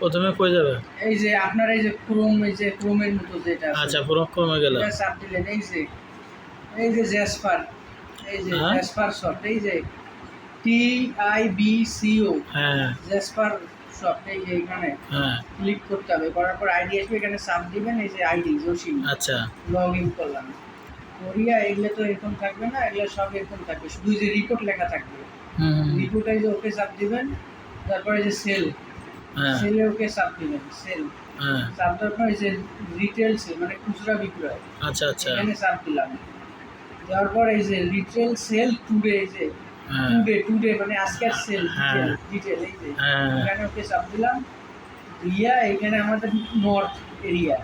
প্রথমে কই যাবে? এই যে আপনার এই যে ক্রোম এই যে ক্রোমের মতো যেটা আচ্ছা পুরো কমে গেল। চাপ দিলেন এই যে এই যে জ্যাসপার এই যে? জ্যাসপার শট এই যে টি আই বি সি ও হ্যাঁ। জ্যাসপার শট এই যে এখানে হ্যাঁ। ক্লিক করতে হবে করার পর আইডি আসবে এখানে চাপ দিবেন এই যে আইডি জসিম। আচ্ছা। লগ ইন করলাম। করিয়া এগুলো তো এরকম থাকবে না এগুলো সব এরকম থাকবে। শুধু যে রিপোর্ট লেখা থাকবে। হুম রিপোর্টে যে ওকে চাপ দিবেন তারপরে যে সেল সেলে ওকে চাপ দিবেন সেল হ্যাঁ। চাপ দেওয়ার যে রিটেল সেল মানে খুচরা বিক্রয়। আচ্ছা আচ্ছা। এখানে দিলাম। দেওয়ার পর এই যে রিটেল সেল টুডে এই যে হ্যাঁ। টুডে টুডে মানে আজকের সেল হ্যাঁ। ডিটেল এই যে। হ্যাঁ। এখানে ওকে চাপ দিলাম। দিয়া এখানে আমাদের নর্থ এরিয়া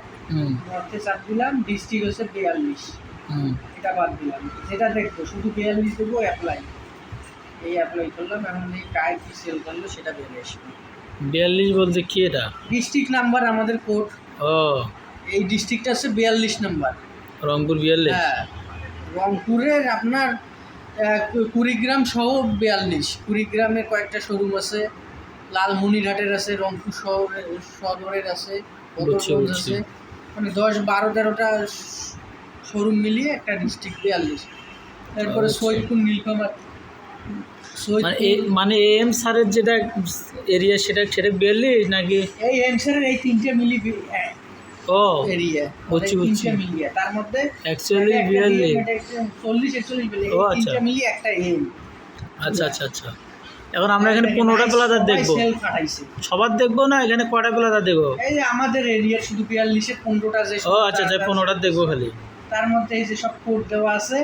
নর্থে চাপ দিলাম ডিস্ট্রিক্ট হচ্ছে বিয়াল্লিশ। হুম। এটা বাদ দিলাম। যেটা দেখব শুধু বিয়াল্লিশ দেবো অ্যাপ্লাই এই অ্যাপ্লাই করলাম এখন এই কায় কি সেল করল সেটা বেরিয়ে আসবে। বিয়াল্লিশ বলতে কি এটা? ডিস্ট্রিক্ট নাম্বার আমাদের কোর্ট ও। এই ডিস্ট্রিক্টটা হচ্ছে বিয়াল্লিশ নাম্বার। রংপুর বিয়াল্লিশ? হ্যাঁ। রংপুরের আপনার কুড়িগ্রাম সহ বিয়াল্লিশ। কুড়িগ্রামের কয়েকটা শোরুম আছে। লালমনিরহাটের আছে রংপুর শহরের সদরের আছে বদরগঞ্জ আছে। মানে দশ বারো তেরোটা শোরুম মিলিয়ে একটা ডিস্ট্রিক্ট বিয়াল্লিশ। তারপরে আচ্ছা। সৈয়দপুর নীলফামার। মানে মানে এম স্যারের যেটা এরিয়া সেটা সেটা বিয়াল্লিশ নাকি? এই এমসারের এই তিনটে মিলি ও এরিয়া বুঝছি, বুঝছি। তার মধ্যে অ্যাকচুয়ালি বিয়াল্লিশ চল্লিশ একচল্লিশ ও, আচ্ছা। মিলিয়ে একটা এম আচ্ছা আচ্ছা আচ্ছা। এখন আমরা এখানে পনেরোটা প্লাজার দেখব। সবার দেখব না এখানে কয়টা প্লাজার দেখব? এই যে আমাদের এরিয়ার শুধু বিয়াল্লিশে পনেরোটা যে ও আচ্ছা আচ্ছা পনেরোটা দেখব খালি। তার মধ্যে এই যে সব কোড দেওয়া আছে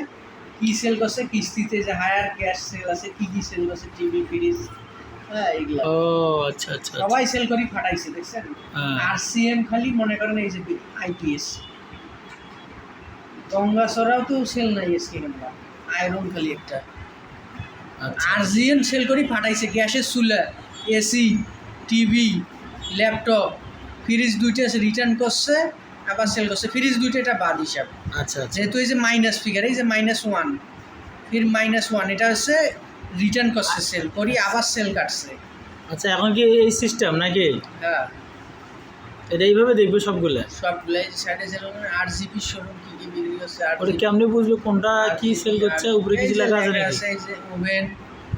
কি সেল করছে কিস্তিতে যে হায়ার গ্যাস সেল আছে কি কি সেল করছে টিভি ফ্রিজ হ্যাঁ ও আচ্ছা আচ্ছা আচ্ছা। সবাই সেল করি ফাটাইছে দেখছেন? হ্যাঁ। আর সিএম খালি মনে করেন এই যে আইপিএস গঙ্গাসরাও তো সেল নাই এসকে আমরা আয়রন খালি একটা। আচ্ছা। আরজিএন সেল করি ফাটাইছে গ্যাসের চুলা এসি টিভি ল্যাপটপ ফ্রিজ দুইটা রিটার্ন করছে আবার সেল করছে। ফ্রিজ দুইটা এটা বাদ হিসাব। আচ্ছা আচ্ছা। যেহেতু এই যে মাইনাস ফিগার এই যে মাইনাস ওয়ান ফির মাইনাস ওয়ান এটা হচ্ছে রিটার্ন করছে সেল করি আবার সেল কাটছে। আচ্ছা এখন কি এই সিস্টেম নাকি? হ্যাঁ। এটা এইভাবে দেখবে সবগুলো? সবগুলো সাইডে সেল আর জিপি শোরুম কি কি বিক্রি হচ্ছে আর ওটা কেমনি বুঝবে কোনটা কি সেল করছে উপরে কিছু লেখা আছে নাকি? ওভেন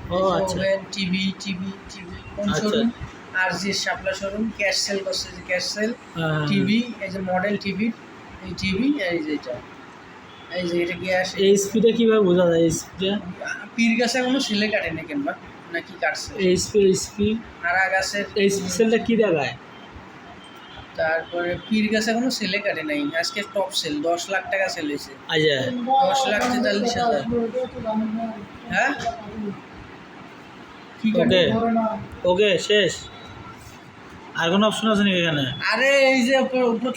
ও আচ্ছা। ওভেন টিভি টিভি টিভি কোন আচ্ছা। শোরুম আর জি শাপলা শোরুম ক্যাশ সেল করছে যে ক্যাশ সেল টিভি এই যে মডেল টিভি এই টিভি এই যে এটা। এই যে এটা গ্যাস এই স্পিডে কীভাবে বোঝা যায়? এই স্পিডে পীর গাছে কোনো সেলে কাটে না কিংবা নাকি কাটছে? এই স্পি এই স্পি নারা গাছের এই সেলটা কি দেখায়? তারপরে পীর গাছে কোনো সেলে কাটে নাই। আজকে টপ সেল দশ লাখ টাকা সেল হয়েছে। আচ্ছা। দশ লাখ তেতাল্লিশ হাজার। হ্যাঁ? কি কাটে? ওকে ওকে শেষ। আর কোনো অপশন আছে নাকি এখানে? আরে এই যে উপর উপর